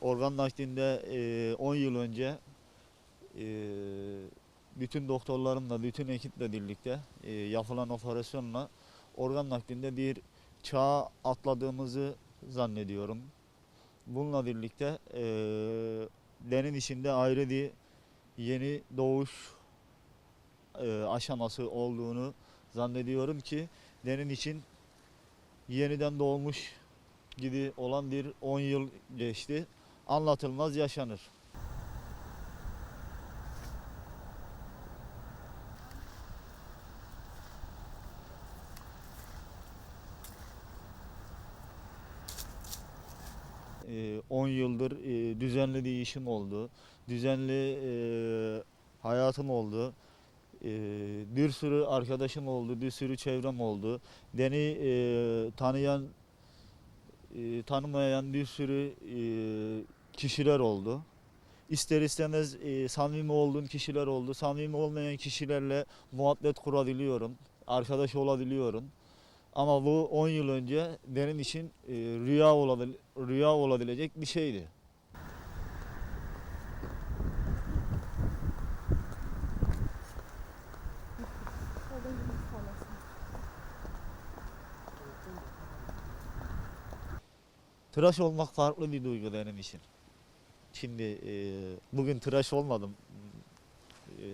organ naklinde e, 10 yıl önce e, bütün doktorlarımla, bütün ekiple birlikte e, yapılan operasyonla organ naklinde bir çağa atladığımızı zannediyorum. Bununla birlikte e, benim içinde ayrı bir yeni doğuş e, aşaması olduğunu zannediyorum ki benim için yeniden doğmuş gibi olan bir 10 yıl geçti. Anlatılmaz yaşanır. Ee, 10 yıldır e, düzenli bir işim oldu. Düzenli e, hayatım oldu. E, bir sürü arkadaşım oldu, bir sürü çevrem oldu. Beni e, tanıyan, e, tanımayan bir sürü e, kişiler oldu. İster istemez e, samimi olduğum kişiler oldu. Samimi olmayan kişilerle muhabbet kurabiliyorum, arkadaş olabiliyorum. Ama bu 10 yıl önce benim için e, rüya olabil rüya olabilecek bir şeydi. Tıraş olmak farklı bir duygu benim için. Şimdi e, bugün tıraş olmadım. E,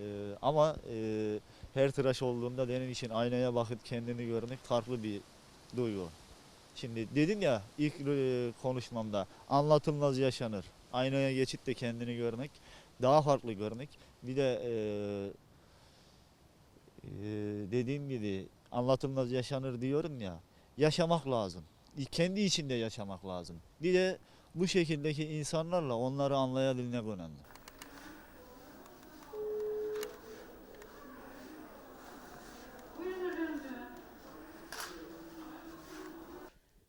ama e, her tıraş olduğumda benim için aynaya bakıp kendimi görmek farklı bir duygu. Şimdi dedim ya ilk e, konuşmamda anlatılmaz yaşanır. Aynaya geçip de kendini görmek, daha farklı görmek. Bir de e, e, dediğim gibi anlatılmaz yaşanır diyorum ya. Yaşamak lazım. Kendi içinde yaşamak lazım. Bir de bu şekildeki insanlarla onları anlayabilmek önemli.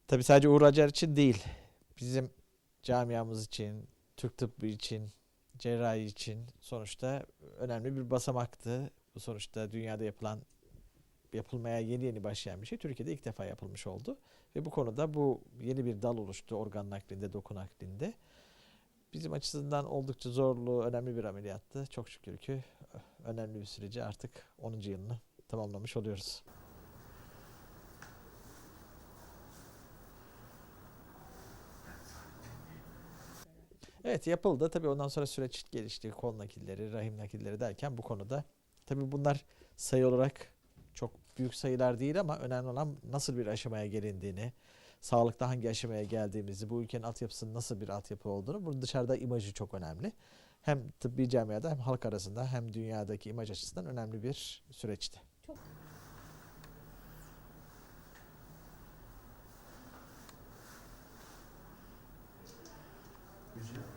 Tabii sadece Uğur Acar için değil. Bizim camiamız için, Türk tıbbı için, cerrahi için sonuçta önemli bir basamaktı. Bu sonuçta dünyada yapılan yapılmaya yeni yeni başlayan bir şey Türkiye'de ilk defa yapılmış oldu. Ve bu konuda bu yeni bir dal oluştu organ naklinde, doku naklinde. Bizim açısından oldukça zorlu, önemli bir ameliyattı. Çok şükür ki önemli bir süreci artık 10. yılını tamamlamış oluyoruz. Evet yapıldı. Tabii ondan sonra süreç gelişti. Kol nakilleri, rahim nakilleri derken bu konuda tabii bunlar sayı olarak çok büyük sayılar değil ama önemli olan nasıl bir aşamaya gelindiğini, sağlıkta hangi aşamaya geldiğimizi, bu ülkenin altyapısının nasıl bir altyapı olduğunu, bunun dışarıda imajı çok önemli. Hem tıbbi camiada hem halk arasında hem dünyadaki imaj açısından önemli bir süreçti. Çok. Güzel.